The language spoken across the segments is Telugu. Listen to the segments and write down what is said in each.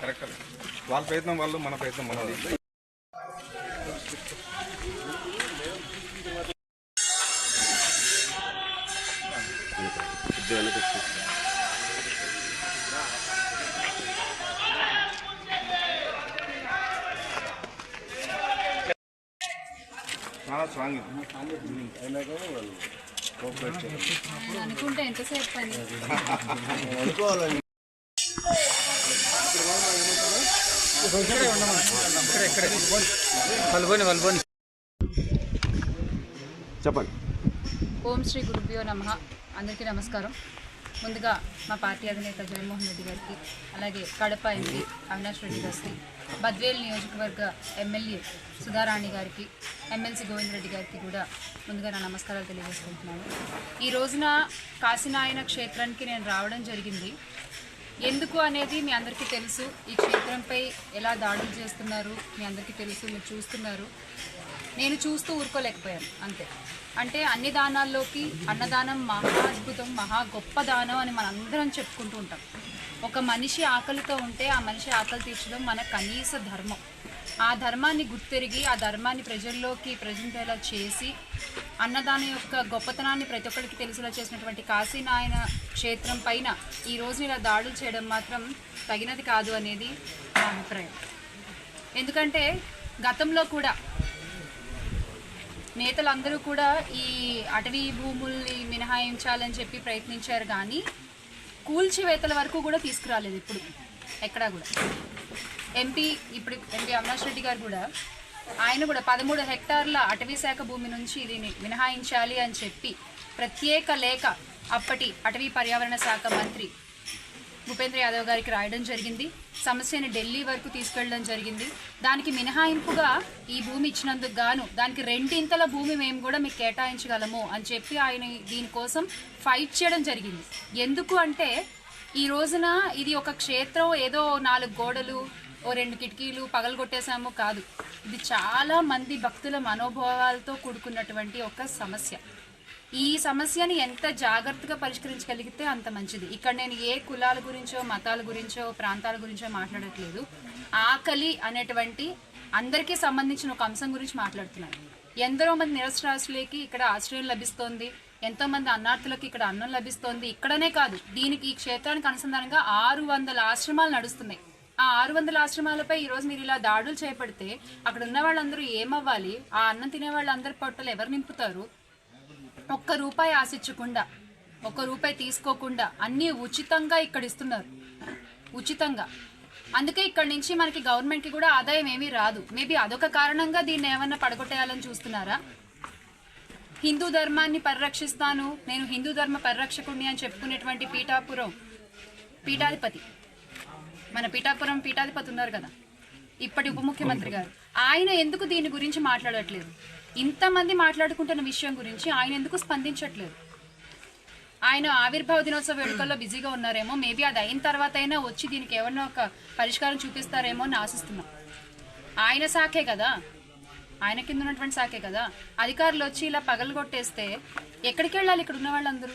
కరెక్ట్ వాళ్ళ ప్రయత్నం వాళ్ళు మన ప్రయత్నం మనది చాలా స్ట్రాంగ్ అయినా కానీ వాళ్ళు అనుకుంటే ఎంతసేపు పని? చెప్పండి. ఓం శ్రీ గురుభ్యో నమ. అందరికీ నమస్కారం. ముందుగా మా పార్టీ అధినేత జగన్మోహన్ రెడ్డి గారికి అలాగే కడప ఎంపీ అవినాష్ రెడ్డి గారికి బద్వేల్ నియోజకవర్గ ఎమ్మెల్యే సుధారాణి గారికి ఎమ్మెల్సీ గోవింద్ రెడ్డి గారికి కూడా ముందుగా నా నమస్కారాలు తెలియజేసుకుంటున్నాను. ఈ రోజున కాశీనాయన క్షేత్రానికి నేను రావడం జరిగింది. ఎందుకు అనేది మీ అందరికీ తెలుసు. ఈ క్షేత్రంపై ఎలా దాడులు చేస్తున్నారు మీ అందరికీ తెలుసు మీరు చూస్తున్నారు. నేను చూస్తూ ఊరుకోలేకపోయాను అంతే. అంటే అన్ని దానాల్లోకి అన్నదానం మహా అద్భుతం మహా గొప్ప దానం అని మనందరం అందరం చెప్పుకుంటూ ఉంటాం. ఒక మనిషి ఆకలితో ఉంటే ఆ మనిషి ఆకలి తీర్చడం మన కనీస ధర్మం. ఆ ధర్మాన్ని గుర్తెరిగి ఆ ధర్మాన్ని ప్రజల్లోకి ప్రజెంటేలా చేసి అన్నదానం యొక్క గొప్పతనాన్ని ప్రతి ఒక్కరికి తెలిసేలా చేసినటువంటి కాశీనాయన క్షేత్రం పైన ఈ రోజు ఇలా దాడులు చేయడం మాత్రం తగినది కాదు అనేది నా అభిప్రాయం. ఎందుకంటే గతంలో కూడా నేతలందరూ కూడా ఈ అటవీ భూముల్ని మినహాయించాలని చెప్పి ప్రయత్నించారు కానీ కూల్చివేతల వరకు కూడా తీసుకురాలేదు ఇప్పుడు ఎక్కడా కూడా. ఎంపీ ఇప్పుడు ఎంపీ అవినాష్ రెడ్డి గారు కూడా ఆయన కూడా పదమూడు హెక్టార్ల అటవీ శాఖ భూమి నుంచి దీన్ని మినహాయించాలి అని చెప్పి ప్రత్యేక లేఖ అప్పటి అటవీ పర్యావరణ శాఖ మంత్రి భూపేంద్ర యాదవ్ గారికి రాయడం జరిగింది. సమస్యని ఢిల్లీ వరకు తీసుకెళ్ళడం జరిగింది. దానికి మినహాయింపుగా ఈ భూమి ఇచ్చినందుకు గాను దానికి రెండింతల భూమి మేము కూడా మీకు కేటాయించగలము అని చెప్పి ఆయన దీనికోసం ఫైట్ చేయడం జరిగింది. ఎందుకు అంటే ఈ రోజున ఇది ఒక క్షేత్రం ఏదో నాలుగు గోడలు ఓ రెండు కిటికీలు పగలగొట్టేశాము కాదు. ఇది చాలా మంది భక్తుల మనోభావాలతో కూడుకున్నటువంటి ఒక సమస్య. ఈ సమస్యని ఎంత జాగ్రత్తగా పరిష్కరించగలిగితే అంత మంచిది. ఇక్కడ నేను ఏ కులాల గురించో మతాల గురించో ప్రాంతాల గురించో మాట్లాడట్లేదు. ఆకలి అనేటువంటి అందరికీ సంబంధించిన ఒక అంశం గురించి మాట్లాడుతున్నాను. ఎందరో మంది నిరసరాశులకి ఇక్కడ ఆశ్రయం లభిస్తోంది. ఎంతో మంది అన్నార్థులకు ఇక్కడ అన్నం లభిస్తోంది. ఇక్కడనే కాదు దీనికి ఈ క్షేత్రానికి అనుసంధానంగా ఆరు వందల ఆశ్రమాలు నడుస్తున్నాయి. ఆ ఆరు వందల ఆశ్రమాలపై ఈ రోజు మీరు ఇలా దాడులు చేపడితే అక్కడ ఉన్న వాళ్ళందరూ ఏమవ్వాలి? ఆ అన్నం తినే వాళ్ళందరి పొట్టలు ఎవరు నింపుతారు? ఒక్క రూపాయి ఆశించకుండా ఒక్క రూపాయి తీసుకోకుండా అన్నీ ఉచితంగా ఇక్కడ ఇస్తున్నారు. ఉచితంగా. అందుకే ఇక్కడ నుంచి మనకి గవర్నమెంట్కి కూడా ఆదాయం ఏమీ రాదు. మేబీ అదొక కారణంగా దీన్ని ఏమన్నా పడగొట్టేయాలని చూస్తున్నారా? హిందూ ధర్మాన్ని పరిరక్షిస్తాను నేను హిందూ ధర్మ పరిరక్షకుడిని అని చెప్పుకునేటువంటి పీఠాపురం పీఠాధిపతి. మన పీఠాపురం పీఠాధిపతి ఉన్నారు కదా. ఇప్పటి ఉప ముఖ్యమంత్రి గారు. ఆయన ఎందుకు దీని గురించి మాట్లాడట్లేదు? ఇంతమంది మాట్లాడుకుంటున్న విషయం గురించి ఆయన ఎందుకు స్పందించట్లేదు? ఆయన ఆవిర్భావ దినోత్సవ వేడుకల్లో బిజీగా ఉన్నారేమో మేబీ అది అయిన తర్వాత అయినా వచ్చి దీనికి ఏమన్నా ఒక పరిష్కారం చూపిస్తారేమో అని ఆశిస్తున్నాం. ఆయన శాఖే కదా. ఆయన కింద ఉన్నటువంటి శాఖే కదా. అధికారులు వచ్చి ఇలా పగలగొట్టేస్తే ఎక్కడికి వెళ్ళాలి ఇక్కడ ఉన్న వాళ్ళందరూ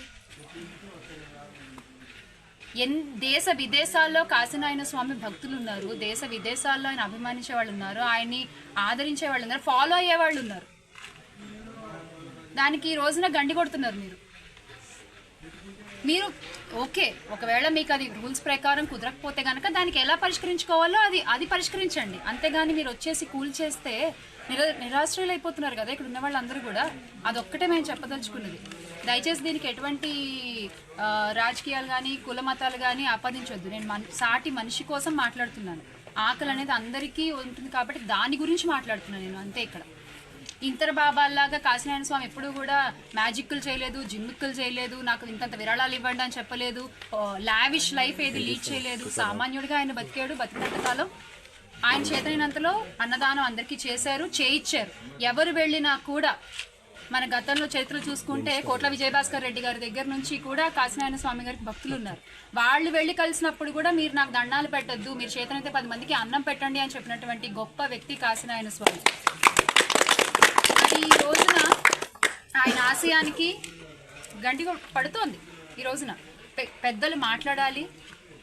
ఎన్ దేశ విదేశాల్లో కాశీనాయన స్వామి భక్తులు ఉన్నారు దేశ విదేశాల్లో ఆయన అభిమానించే వాళ్ళు ఉన్నారు ఆయన్ని ఆదరించే వాళ్ళు ఉన్నారు ఫాలో అయ్యే వాళ్ళు ఉన్నారు దానికి ఈ రోజున గండి కొడుతున్నారు మీరు. మీరు ఓకే ఒకవేళ మీకు అది రూల్స్ ప్రకారం కుదరకపోతే కనుక దానికి ఎలా పరిష్కరించుకోవాలో అది అది పరిష్కరించండి. అంతేగాని మీరు వచ్చేసి కూల్ చేస్తే నిరా నిరాశ్రయులు అయిపోతున్నారు కదా ఇక్కడ ఉన్న వాళ్ళందరూ కూడా. అదొక్కటే మేము చెప్పదలుచుకున్నది. దయచేసి దీనికి ఎటువంటి రాజకీయాలు కానీ కుల మతాలు కానీ ఆపాదించొద్దు. నేను మన సాటి మనిషి కోసం మాట్లాడుతున్నాను. ఆకలి అనేది అందరికీ ఉంటుంది కాబట్టి దాని గురించి మాట్లాడుతున్నాను నేను. అంతే ఇక్కడ. ఇంతర బాబాల్లాగా కాశీనారాయణ స్వామి ఎప్పుడూ కూడా మ్యాజిక్లు చేయలేదు జిమ్మిక్కులు చేయలేదు నాకు ఇంతంత విరాళాలు ఇవ్వండి అని చెప్పలేదు. లావిష్ లైఫ్ ఏది లీడ్ చేయలేదు. సామాన్యుడిగా ఆయన బతికాడు బతికినంత కాలం ఆయన చేతనైనంతలో అన్నదానం అందరికీ చేశారు చేయిచ్చారు. ఎవరు వెళ్ళినా కూడా మన గతంలో చరిత్రలు చూసుకుంటే కోట్ల విజయభాస్కర్ రెడ్డి గారి దగ్గర నుంచి కూడా కాశీనారాయణ స్వామి గారికి భక్తులు ఉన్నారు. వాళ్ళు వెళ్ళి కలిసినప్పుడు కూడా మీరు నాకు దండాలు పెట్టొద్దు మీరు చేతనైతే పది మందికి అన్నం పెట్టండి అని చెప్పినటువంటి గొప్ప వ్యక్తి కాశీనారాయణ స్వామి. ఈ రోజున ఆయన ఆశయానికి గంటి పడుతోంది. ఈ రోజున పె- పెద్దలు మాట్లాడాలి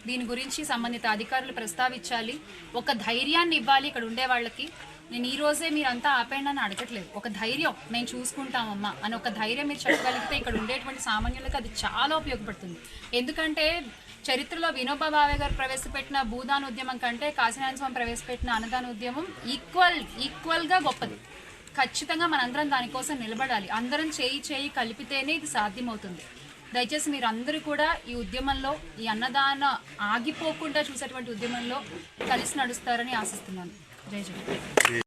దీని గురించి సంబంధిత అధికారులు ప్రస్తావించాలి ఒక ధైర్యాన్ని ఇవ్వాలి ఇక్కడ ఉండే వాళ్ళకి. నేను ఈ రోజే మీరంతా ఆపేయండి అని అడగట్లేదు. ఒక ధైర్యం మేము చూసుకుంటామమ్మా అని ఒక ధైర్యం మీరు చెప్పగలిగితే ఇక్కడ ఉండేటువంటి సామాన్యులకు అది చాలా ఉపయోగపడుతుంది. ఎందుకంటే చరిత్రలో వినోబా భావే గారు ప్రవేశపెట్టిన భూదాన ఉద్యమం కంటే కాశీనారాయణ స్వామి ప్రవేశపెట్టిన అన్నదాన ఉద్యమం ఈక్వల్ ఈక్వల్గా గొప్పది. ఖచ్చితంగా మనందరం దానికోసం నిలబడాలి. అందరం చేయి చేయి కలిపితేనే ఇది సాధ్యమవుతుంది. దయచేసి మీరు అందరూ కూడా ఈ ఉద్యమంలో ఈ అన్నదాన ఆగిపోకుండా చూసేటువంటి ఉద్యమంలో కలిసి నడుస్తారని ఆశిస్తున్నాను. జై జగన్.